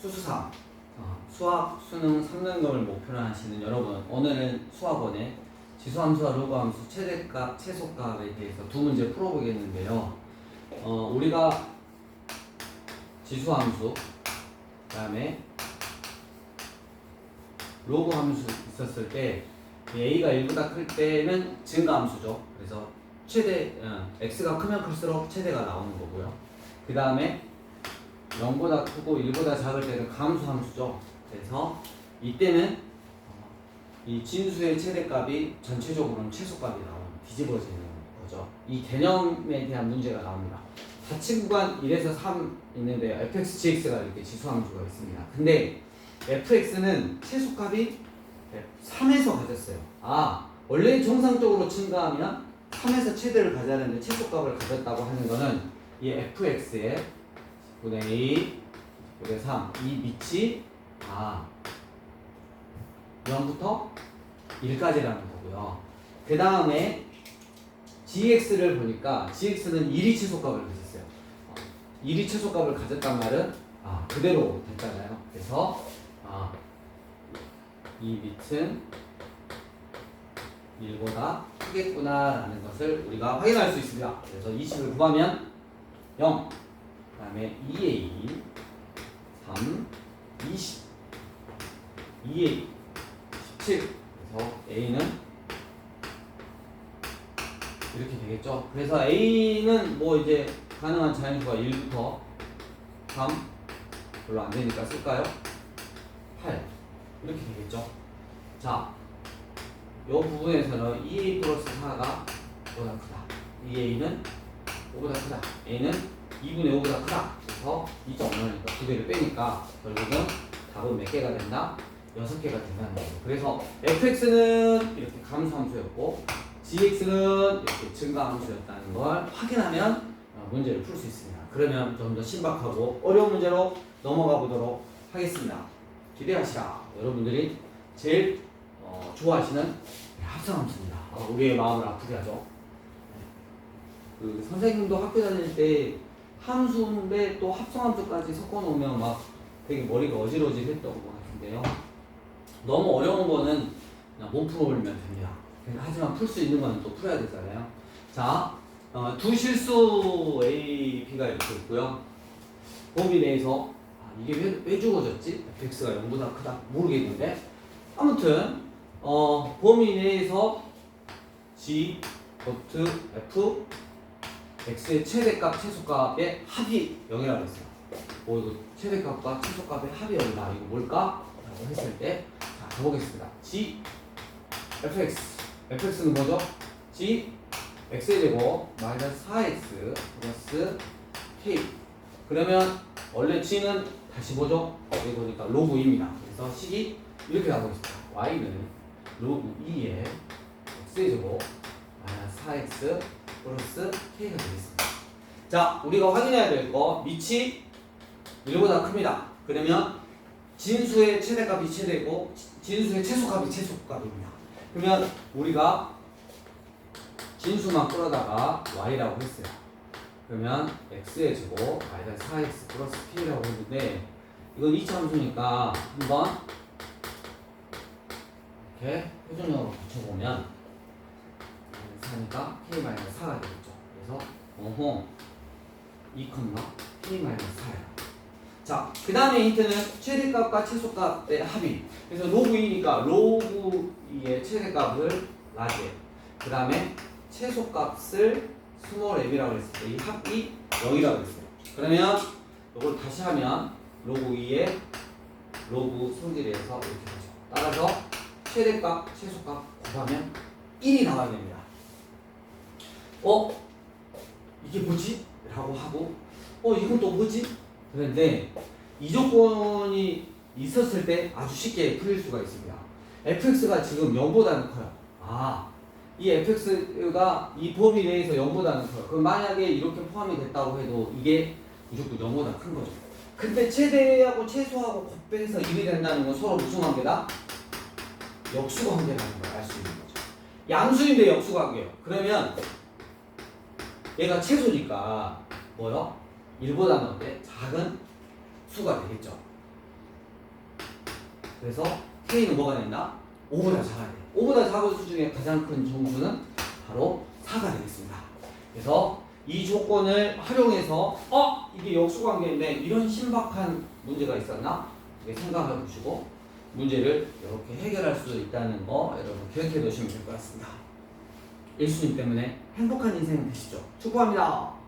수수상 어, 수학 수능 3등급을 목표로 하시는 여러분 오늘은 수학원의 지수함수와 로그함수 최대값 최소값에 대해서 두 문제 풀어보겠는데요. 어, 우리가 지수함수 그 다음에 로그함수 있었을 때 a가 1보다 클 때는 증가함수죠. 그래서 최대 어, x가 크면 클수록 최대가 나오는 거고요. 그 다음에 0보다 크고 1보다 작을 때는 감수함수죠. 그래서 이때는 어, 이 진수의 최대값이 전체적으로는 최소값이 나오는 뒤집어지는 거죠. 이 개념에 대한 문제가 나옵니다. 자치 구간 1에서 3 있는데 fx, gx가 이렇게 지수함수가 있습니다. 근데 fx는 최소값이 3에서 가졌어요. 아 원래 정상적으로 증가하면 3에서 최대를 가져야 하는데 최소값을 가졌다고 하는 거는 이 fx의 분의 a 분의 3. 이 밑이 아 0부터 1까지라는 거고요. 그 다음에 gx를 보니까 gx는 1이 최소값을 가졌어요. 1이 최소값을 가졌단 말은 아 그대로 됐잖아요. 그래서 아, 이 밑은 1보다 크겠구나라는 것을 우리가 확인할 수 있습니다. 그래서 20을 구하면 0그 다음에 2A 3 20 2A 17 그래서 A는 이렇게 되겠죠? 그래서 A는 뭐 이제 가능한 자연수가 1부터 3 별로 안 되니까 쓸까요? 8 이렇게 되겠죠? 자, 이 부분에서는 2A 플러스 4가 보다 크다. 2A는 5보다 크다. A는 2분의 5보다 크다. 그래서 2.5니까 두 개를 빼니까 결국은 답은 몇 개가 된다? 6개가 된다는 거죠. 그래서 fx는 이렇게 감수함수였고 gx는 이렇게 증가함수였다는 걸 확인하면 어, 문제를 풀 수 있습니다. 그러면 좀 더 신박하고 어려운 문제로 넘어가 보도록 하겠습니다. 기대하시라. 여러분들이 제일 어, 좋아하시는 합성함수입니다. 어, 우리의 마음을 아프게 하죠. 그 선생님도 학교 다닐 때 함수인데 또 합성함수까지 섞어 놓으면 막 되게 머리가 어지러지했던 것 같은데요. 너무 어려운 거는 그냥 못 풀어버리면 됩니다. 하지만 풀 수 있는 거는 또 풀어야 되잖아요. 자, 어, 두 실수 A, B가 이렇게 있고요. 범위 내에서 아, 이게 왜, 왜 주어졌지? fx가 0보다 크다 모르겠는데 아무튼 어, 범위 내에서 g, 도트, f x의 최대값, 최소값의 합이 0이라고 했어요. 오, 이거 최대값과 최소값의 합이 0이다. 이거 뭘까? 라고 했을 때, 자, 가보겠습니다. g, fx. fx는 뭐죠? g, x의 제곱, 마이너스 4x, 플러스 k. 그러면, 원래 g는 다시 뭐죠? 여기 보니까 로그 2입니다. 그래서 식이 이렇게 나오고 있습니다. y는 로그 2의 x의 제곱, 마이너스 4x, 플러스 k가 되겠습니다. 자, 우리가 확인해야 될 거 밑이 1보다 큽니다. 그러면 진수의 최대값이 최대고 진수의 최소값이 최소값입니다. 그러면 우리가 진수만 끌어다가 y라고 했어요. 그러면 x의 제곱 마이너스 4x 플러스 k라고 했는데 이건 2차 함수니까 한번 이렇게 표준형으로 붙여보면 4니까 k 마이너스 4가 되겠죠. 그래서 어허 2 컴마 k 마이너스 4예요. 자, 그 다음에 힌트는 최대값과 최소값의 합이. 그래서 로그 2니까 로그 2의 최대값을 라지. 그 다음에 최소값을 스몰 m이라고 했을 때 이 합이 0이라고 했어요. 그러면 이걸 다시 하면 로그 2의 로그 성질에서 이렇게 되죠. 따라서 최대값, 최소값 곱하면 1이 나와야 됩니다. 어? 이게 뭐지? 라고 하고 어 이건 또 뭐지? 그런데 이 조건이 있었을 때 아주 쉽게 풀릴 수가 있습니다. fx가 지금 0보다는 커요. 아, 이 fx가 이 범위 내에서 0보다는 커요. 그럼 만약에 이렇게 포함이 됐다고 해도 이게 무조건 0보다 큰 거죠. 근데 최대하고 최소하고 곱해서 1이 된다는 건 서로 무슨 관계다? 역수 관계라는 걸 알 수 있는 거죠. 양수인데 역수 관계예요. 그러면 얘가 최소니까 뭐요? 1보다는 어때? 작은 수가 되겠죠. 그래서 K는 뭐가 된다? 5보다 작아야 돼. 5보다 작은 수 중에 가장 큰 정수는 바로 4가 되겠습니다. 그래서 이 조건을 활용해서 어 이게 역수관계인데 이런 신박한 문제가 있었나 생각해 보시고 문제를 이렇게 해결할 수 있다는 거 여러분 기억해 두시면 될 것 같습니다. 일수님 때문에 행복한 인생 되시죠. 축복합니다.